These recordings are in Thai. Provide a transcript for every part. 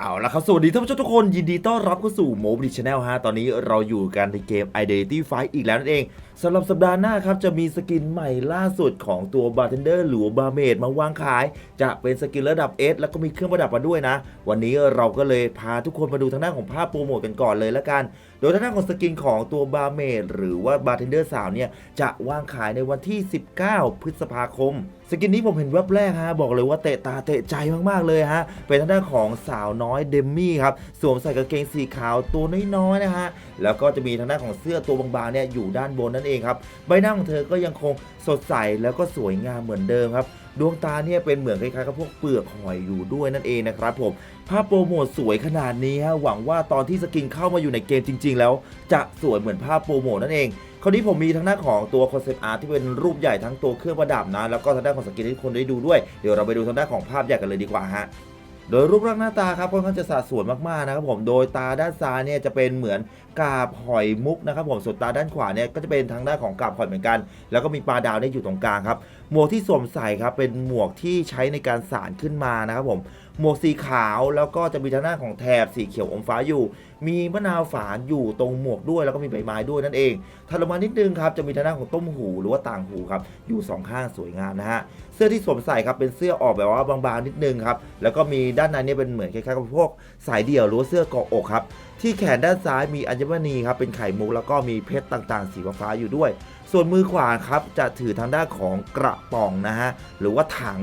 เอาละครับ สวัสดีท่านผู้ชมทุกคนยินดีต้อนรับเข้าสู่โมบิชแนลฮะ ตอนนี้เราอยู่กันในเกม Identity Fight อีกแล้วนั่นเองสำหรับสัปดาห์หน้าครับ จะมีสกินใหม่ล่าสุดของตัว Bartender หรือบา Barmaid มาวางขาย จะเป็นสกินระดับ S แล้วก็มีเครื่องประดับมาด้วยนะ วันนี้เราก็เลยพาทุกคนมาดูทางด้านของภาพโปรโมทกันก่อนเลยละกันโดยทางด้านของสกินของตัว Barmaid หรือว่า Bartender สาวเนี่ยจะวางขายในวันที่ 19 พฤษภาคม สกินนี้ผมเห็นแวบแรกฮะบอกเลยว่าเตะตาเตะใจมากๆเลยฮะเป็นทางด้านของสาวน้อยเดมมี่ครับสวมใส่กางเกงสีขาวตัวน้อยๆนะฮะแล้วก็จะมีทางด้านของเสื้อตัวบางๆเนี่ยอยู่ด้านบนนั่นเองครับใบหน้าของเธอก็ยังคงสดใสแล้วก็สวยงามเหมือนเดิมครับ ดวงตาเนี่ยเป็นเหมือนคล้ายๆกับพวกเปลือกหอยอยู่ด้วยนั่นเองนะครับผม ภาพโปรโมทสวยขนาดนี้ฮะหวังว่าตอนที่สกินเข้ามาอยู่ในเกมจริง ๆ แล้ว จะสวยเหมือนภาพโปรโมทนั่นเองคราวนี้ผมมีทั้งหน้าของตัวคอนเซปต์อาร์ตที่เป็นรูปใหญ่ทั้งตัวเครื่องประดับนะแล้วก็ทางด้านของสกินให้ทุกคนได้ดูด้วยเดี๋ยวเราไปดูทางด้านของภาพใหญ่กันเลยดีกว่าฮะ โดยรูปร่างหน้าตาครับค่อนข้างจะสัดส่วนมากๆนะครับผมโดยตาด้านซ้ายเนี่ยจะเป็นเหมือนกาบหอยมุกนะครับผมส่วนตาด้านขวาเนี่ยก็จะเป็นทางด้านของกาบหอยเหมือนกัน แล้วก็มีปลาดาวเนี่ยอยู่ตรงกลางครับหมวกที่สวมใส่ครับเป็นหมวกที่ใช้ในการสานขึ้นมานะครับผมหมวกสีขาวแล้วก็จะมีทางด้านของแถบสีเขียวอมฟ้าอยู่ มีมะนาวฝานอยู่ตรงหมวกด้วย แล้วก็มีใบไม้ด้วยนั่นเองถัดลงมานิดนึงครับจะมีทางด้านของต้มหูหรือว่าต่างหูครับอยู่สองข้างสวยงามนะฮะเสื้อที่สวมใส่ครับเป็นเสื้อออกแบบว่าบางๆนิดนึงครับแล้วก็มีด้านในเนี่ยเป็นเหมือนคล้ายๆกับพวกสายเดี่ยวหรือว่าเสื้อเกาะอกครับที่แขนด้านซ้ายมีอัญมณีครับเป็นไข่มุกแล้วก็มีเพชรต่างๆ สีฟ้าอยู่ด้วย ส่วนมือขวาครับจะถือทางด้านของกระป๋องนะฮะหรือว่าถัง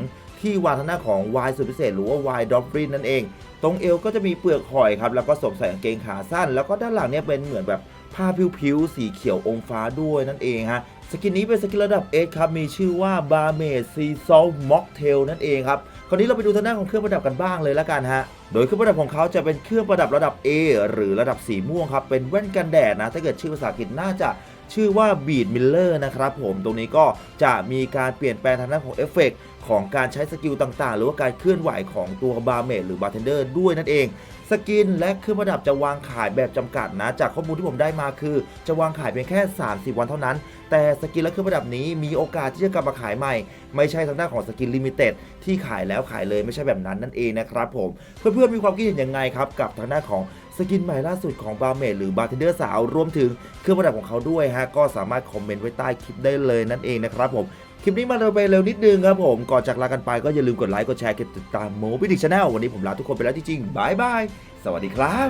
ที่วางทางด้าของวายสุดพิเศษหรือว่าวายดอฟรินนั่นเอง ตรงเอวก็จะมีเปลือกหอยครับแล้วก็สวมใส่กางเกงขาสั้น แล้วก็ด้านหลังเนี่ยเป็นเหมือนแบบผ้าผิวๆสีเขียวอมฟ้าด้วยนั่นเองฮะสกินนี้เป็นสกินระดับ S ครับ มีชื่อว่า Barmaid Sea Salt Mocktail นั่นเองครับ คราวนี้เราไปดูทางด้านของเครื่องประดับกันบ้างเลยละกันฮะโดยเครื่องประดับของเขาจะเป็นเครื่องประดับระดับ A หรือระดับสีม่วงครับ เป็นแว่นกันแดดนะ ถ้าเกิดชื่อภาษาอังกฤษน่าจะชื่อว่า Beat Miller นะครับผมตรงนี้ก็จะมีการเปลี่ยนแปลงทางด้านของเอฟเฟกต์ของการใช้สกิลต่างๆ หรือว่าการเคลื่อนไหวของตัว Barmaid หรือ Bartender ด้วยนั่นเอง สกินและเครื่องประดับจะวางขายแบบจำกัดนะ จากข้อมูลที่ผมได้มาคือ จะวางขายเพียงแค่ 30 วันเท่านั้น แต่สกินและเครื่องประดับนี้มีโอกาสที่จะกลับมาขายใหม่ ไม่ใช่ทางด้านของสกินลิมิเต็ดที่ขายแล้วขายเลยไม่ใช่แบบนั้นนั่นเองนะครับผมเพื่พื่อนๆมีความคิดเห็นยังไงครับ กับทางด้านของสกินใหม่ล่าสุดของบาร์เมดหรือบาร์เทนเดอร์สาวรวมถึงเครื่องประดับของเขาด้วยฮะก็สามารถคอมเมนต์ไว้ใต้คลิปได้เลยนั่นเองนะครับผมคลิปนี้มาเร็วไปเร็วนิดนึงครับผมก่อนจากลากันไปก็อย่าลืมกดไลค์กดแชร์กดติดตามโมบิดิชาแนลวันนี้ผมลาทุกคนไปแล้วจริงๆบายบายสวัสดีครับ